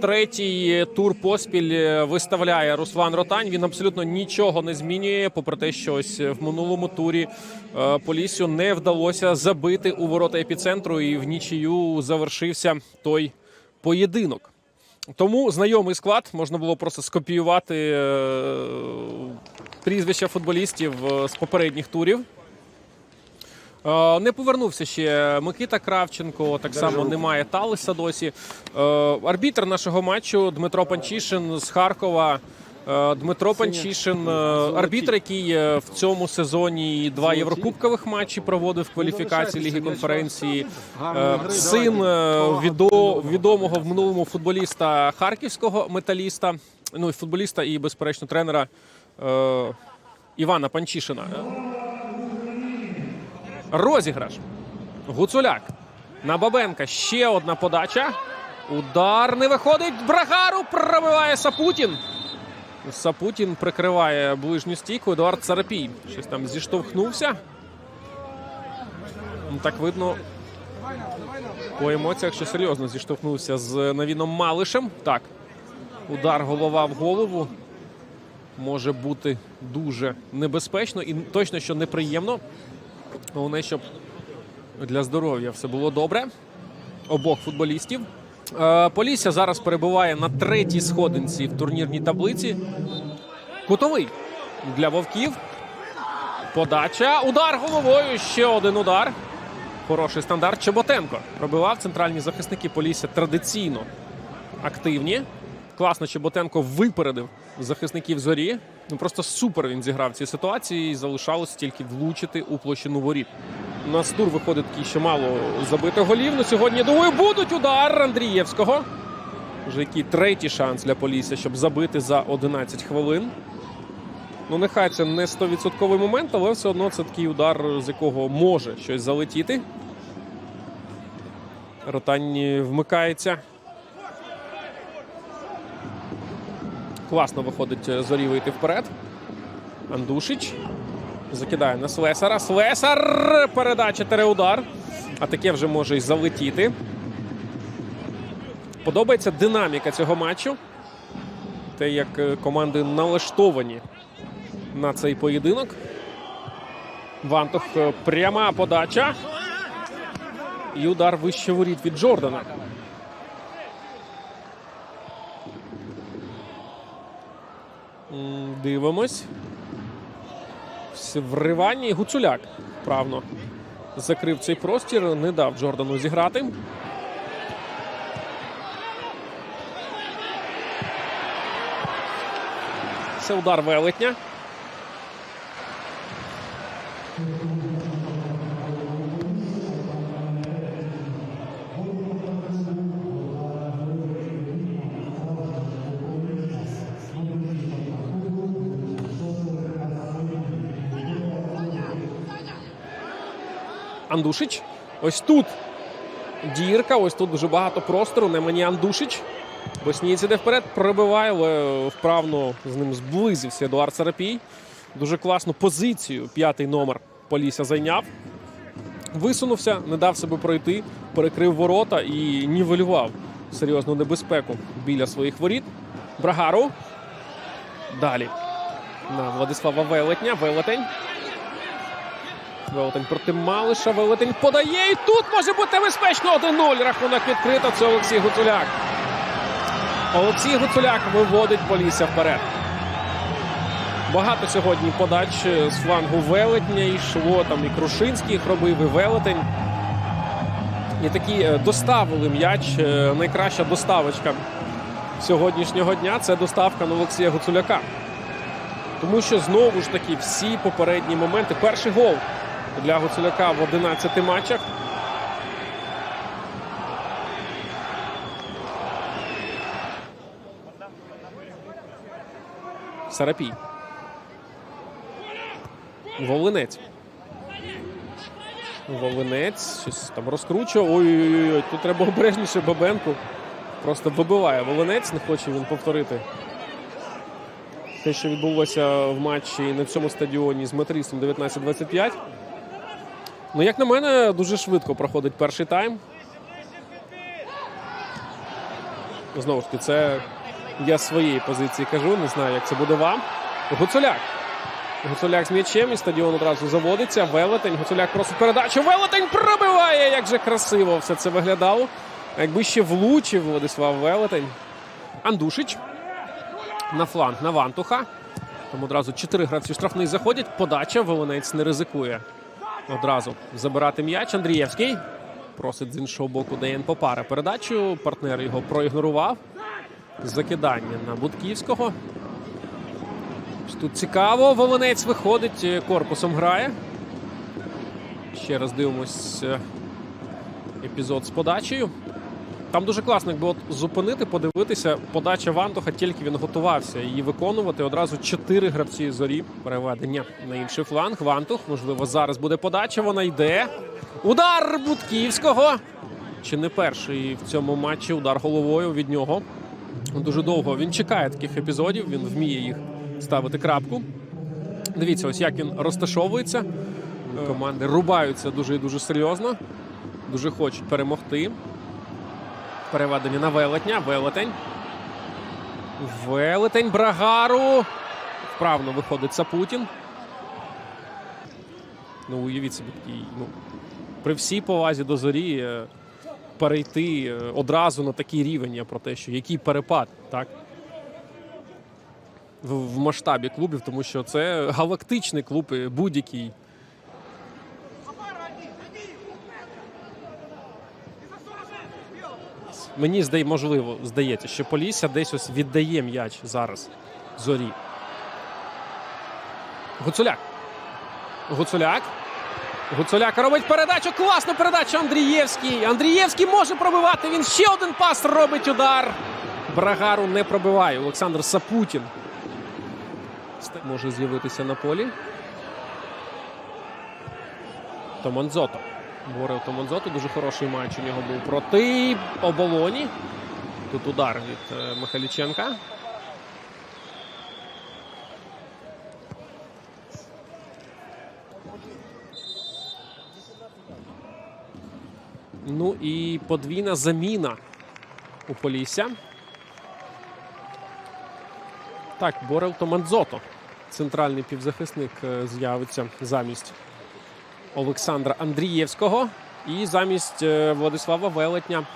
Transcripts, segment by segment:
Третій тур поспіль е, виставляє Руслан Ротань. Він абсолютно нічого не змінює, попри те, що ось в минулому турі е, Полісю не вдалося забити у ворота епіцентру, і в нічию завершився той поєдинок. Тому знайомий склад можна було просто скопіювати е, прізвища футболістів е, з попередніх турів. Е, Не повернувся ще Микита Кравченко. Так само немає Талиса досі. Е, Арбітр нашого матчу Дмитро Панчишин з Харкова. Е, Дмитро Панчишин, арбітр, який в цьому сезоні два єврокубкових матчі проводив в кваліфікації Ліги конференції. Син відомого в минулому футболіста харківського металіста. Ну і футболіста і, безперечно, тренера Івана Панчишина. Розіграш. Гуцуляк. На Бабенка. Ще одна подача. Удар не виходить. Брагару пробиває Сапутін. Сапутін прикриває ближню стійку. Едуард Царапій. Щось там зіштовхнувся. Ну, Так видно. По емоціях, що серйозно зіштовхнувся з Навіном Малишем. Так. Удар голова в голову. Може бути дуже небезпечно і точно що неприємно. Головне, щоб для здоров'я все було добре. Обох футболістів. Е, Полісся зараз перебуває на третій сходинці в турнірній таблиці. Кутовий для вовків. Подача. Удар головою. Ще один удар. Хороший стандарт. Чеботенко пробивав центральні захисники Полісся традиційно активні. Класно Чеботенко випередив захисників зорі. Ну просто супер він зіграв в цій ситуації і залишалось тільки влучити у площину воріт. У нас тур виходить такий, що мало забити голів. Ну сьогодні, думаю, будуть удар Андрієвського. Вже який третій шанс для Полісся, щоб забити за 11 хвилин. Ну, нехай це не 100% момент, але все одно це такий удар, з якого може щось залетіти. Ротань вмикається. Класно виходить е, зорі вийти вперед. Андушич закидає на Слесара. Слесар! Передача тереудар. А таке вже може й залетіти. Подобається динаміка цього матчу. Те, як е, команди налаштовані на цей поєдинок. Вантух е, пряма подача. І удар вище воріт від Джордана. Дивимось. Вривання Гуцуляк вправно закрив цей простір, не дав Джордану зіграти. Це удар велетня. Андушич. Ось тут дірка, ось тут дуже багато простору. Не мені Андушич. Боснійці йде вперед, пробиває, але вправно з ним зблизився Едуард Сарапій. Дуже класну позицію. П'ятий номер Полісся зайняв. Висунувся, не дав себе пройти, перекрив ворота і нівелював серйозну небезпеку біля своїх воріт. Брагару. Далі. На Владислава Велетня. Велетень. Велетень проти Малиша. Велетень подає. І тут може бути небезпечно. 1-0. Рахунок відкрито. Це Олексій Гуцуляк. Олексій Гуцуляк виводить Полісся вперед. Багато сьогодні подач з флангу Велетня йшло. Там і Крушинський їх робив, і Велетень. І такі е, доставили м'яч. Е, Найкраща доставочка сьогоднішнього дня це доставка на Олексія Гуцуляка. Тому що знову ж таки всі попередні моменти. Перший гол для Гуцуляка в 11 матчах. Сарапій. Волинець. Волинець. Щось там розкручує. Ой-ой-ой, тут треба обережніше Бабенку. Просто вибиває Волинець, не хоче він повторити. Те, що відбулося в матчі на цьому стадіоні з Матрісом 19-25. Ну, як на мене, дуже швидко проходить перший тайм. Знову ж таки, це я з своєї позиції кажу, не знаю, як це буде вам. Гуцуляк. Гуцуляк з м'ячем і стадіон одразу заводиться. Велетень. Гуцуляк просить передачу. Велетень пробиває! Як же красиво все це виглядало. Якби ще влучив Владислав Велетень. Андушич на фланг на Вантуха. Там одразу чотири гравці штрафний заходять. Подача. Волонець не ризикує. Одразу забирати м'яч. Андрієвський. Просить з іншого боку Деян Попара передачу. Партнер його проігнорував. Закидання на Будківського. Тут цікаво. Волонець виходить, е, корпусом грає. Ще раз дивимось е, епізод з подачею. Там дуже класно, якби от зупинити, подивитися, подача Вантуха, тільки він готувався її виконувати. Одразу чотири гравці зорі переведення на інший фланг. Вантух, можливо, зараз буде подача. Вона йде. Удар Будківського. Чи не перший в цьому матчі удар головою від нього. Дуже довго він чекає таких епізодів, він вміє їх ставити крапку. Дивіться, ось як він розташовується. Команди рубаються дуже і дуже серйозно. Дуже хочуть перемогти. Переведення на велетня. Велетень. Велетень Брагару. Вправно виходить Сапутін. Ну, уявіть собі. Ну, при всій повазі до зорі е, перейти е, одразу на такий рівень я про те, що який перепад, так? В, в масштабі клубів, тому що це галактичний клуб, будь-який. Мені здає, можливо, здається, що Полісся десь ось віддає м'яч зараз зорі. Гуцуляк. Гуцуляк. Гуцуляк робить передачу. Класну передачу Андрієвський. Андрієвський може пробивати. Він ще один пас робить удар. Брагару не пробиває. Олександр Сапутін може з'явитися на полі. Томанзото. Борев Томанзото. Дуже хороший матч у нього був проти оболоні. Тут удар від е, Михайліченка. Ну і подвійна заміна у Полісся. Так, Борел Томандзото. Центральний півзахисник е, з'явиться замість Олександра Андрієвського і замість е, Владислава Велетня.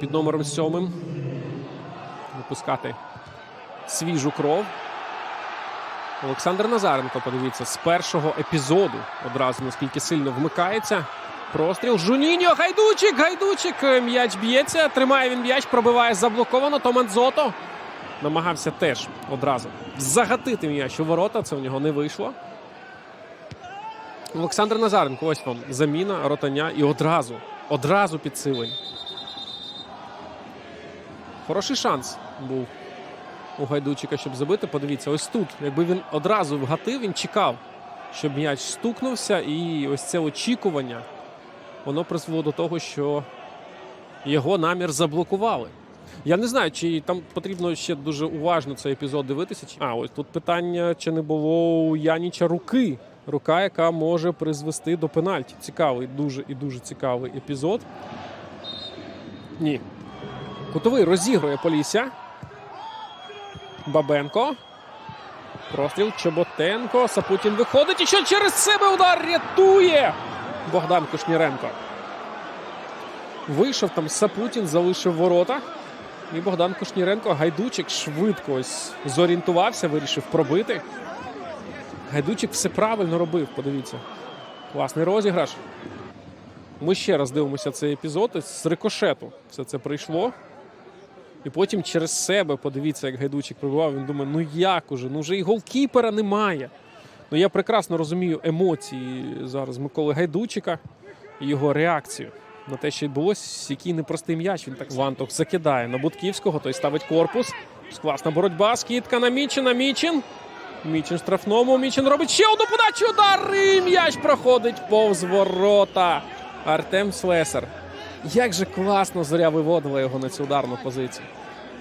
Під номером сьомим. Випускати свіжу кров. Олександр Назаренко, подивіться, з першого епізоду одразу наскільки сильно вмикається. Простріл. Жуніньо. Гайдучик. Гайдучик. М'яч б'ється. Тримає він м'яч, пробиває заблоковано. Томанзото намагався теж одразу загатити м'яч у ворота. Це в нього не вийшло. Олександр Назаренко. Ось вам заміна, ротання і одразу. Одразу підсилень. Хороший шанс був у Гайдучика, щоб забити. Подивіться, ось тут. Якби він одразу вгатив, він чекав, щоб м'яч стукнувся. І ось це очікування, воно призвело до того, що його намір заблокували. Я не знаю, чи там потрібно ще дуже уважно цей епізод дивитися. А, ось тут питання, чи не було у Яніча руки. Рука, яка може призвести до пенальті. Цікавий, дуже і дуже цікавий епізод. Ні. Кутовий розігрує Полісся. Бабенко. Простріл Чоботенко. Сапутін виходить. І що через себе удар рятує Богдан Кушніренко. Вийшов там Сапутін, залишив ворота. І Богдан Кушніренко, гайдучик швидко ось зорієнтувався, вирішив пробити. Гайдучик все правильно робив, подивіться. Класний розіграш. Ми ще раз дивимося цей епізод. З рикошету все це прийшло. І потім через себе подивіться, як гайдучик пробивав. Він думає, ну як уже? Ну вже і голкіпера немає. Ну я прекрасно розумію емоції зараз Миколи Гайдучика і його реакцію на те, що відбулося, який непростий м'яч. Він так Вантух закидає на Будківського, той ставить корпус. Класна боротьба. Скидка на Мічина. Мічин. Мічин штрафному. Мічин робить ще одну подачу. Удар. І м'яч проходить повз ворота. Артем Слесар. Як же класно зоря виводила його на цю ударну позицію.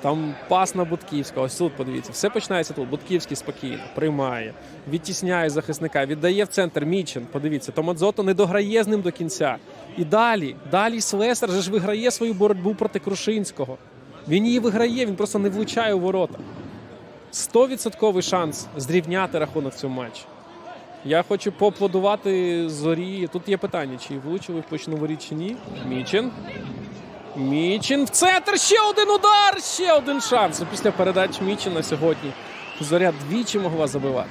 Там пас на Будківського. Ось тут подивіться, все починається тут. Будківський спокійно приймає, відтісняє захисника, віддає в центр Мічин. Подивіться, Томадзото не дограє з ним до кінця. І далі, далі Слесар же ж виграє свою боротьбу проти Крушинського. Він її виграє, він просто не влучає у ворота. 100% шанс зрівняти рахунок в цьому матчі. Я хочу поаплодувати зорі. Тут є питання, чи влучили почну воріт чи ні. Мічин. Мічин в центр. Ще один удар, ще один шанс. Після передач Мічина сьогодні зоря двічі могла забивати.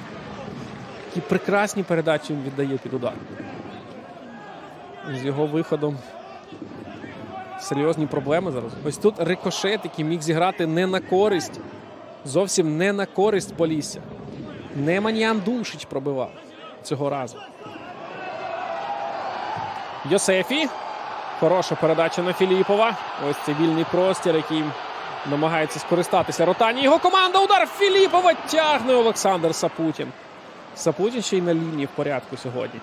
Які прекрасні передачі він віддає під удар. З його виходом серйозні проблеми зараз. Ось тут рикошет, який міг зіграти не на користь. Зовсім не на користь Полісся. Не Маніан Душич пробивав цього разу. Йосефі. Хороша передача на Філіпова. Ось це вільний простір, який намагається скористатися Ротані. Його команда. Удар Філіпова тягне Олександр Сапутін. Сапутін ще й на лінії в порядку сьогодні.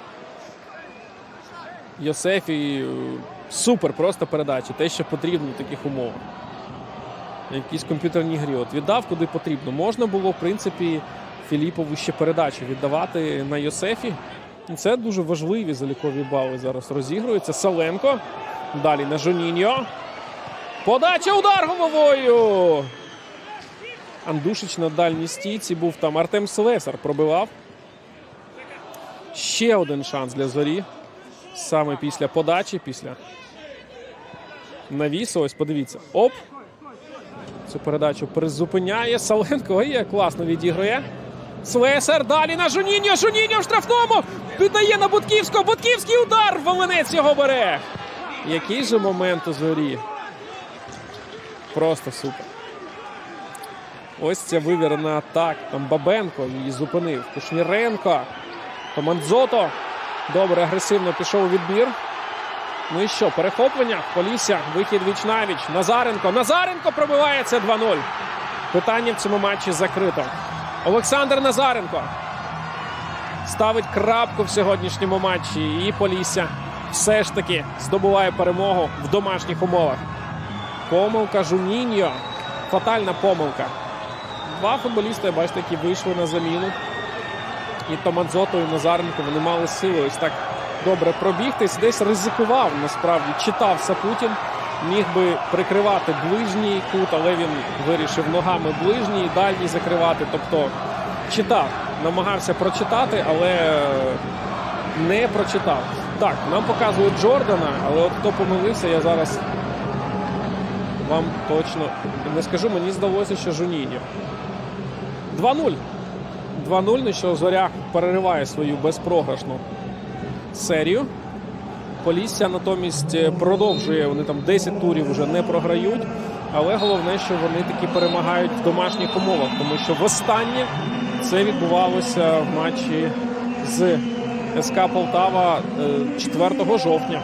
Йосефі е, супер просто передача. Те, що потрібно в таких умовах. Якісь комп'ютерні грі. От віддав куди потрібно. Можна було, в принципі, Філіпову ще передачу віддавати на Йосефі. Це дуже важливі залікові бали зараз розігруються. Саленко. Далі на Жоніньо. Подача удар головою. Андушич на дальній стійці був там. Артем Слесар пробивав. Ще один шанс для зорі. Саме після подачі, після навісу. Ось подивіться. Оп. Цю передачу призупиняє. Саленко як класно відіграє. Слесар далі на Жуніньо. Жуніньо в штрафному. Піддає на Будківського. Будківський удар. Волинець його бере. Який же момент у зорі. Просто супер. Ось ця вивірена атака. Там Бабенко її зупинив. Кушніренко. Командзото. Добре, агресивно пішов у відбір. Ну і що, перехоплення? Полісся, вихід віч навіч. Назаренко. Назаренко пробивається 2-0. Питання в цьому матчі закрито. Олександр Назаренко ставить крапку в сьогоднішньому матчі. І Полісся все ж таки здобуває перемогу в домашніх умовах. Помилка Жуніньо. Фатальна помилка. Два футболісти, бачите, які вийшли на заміну. І Томадзото, і Назаренко вони мали сили ось так добре пробігтись. Десь ризикував насправді. Читав Сапутін. Міг би прикривати ближній кут, але він вирішив ногами ближній і дальній закривати. Тобто читав, намагався прочитати, але не прочитав. Так, нам показують Джордана, але от хто помилився, я зараз вам точно не скажу. Мені здалося, що Жуніньо. 2-0. 2-0, ну що Зоря перериває свою безпрограшну серію. Полісся натомість е, продовжує. Вони там 10 турів вже не програють. Але головне, що вони таки перемагають в домашніх умовах, тому що востаннє це відбувалося в матчі з СК Полтава е, 4 жовтня.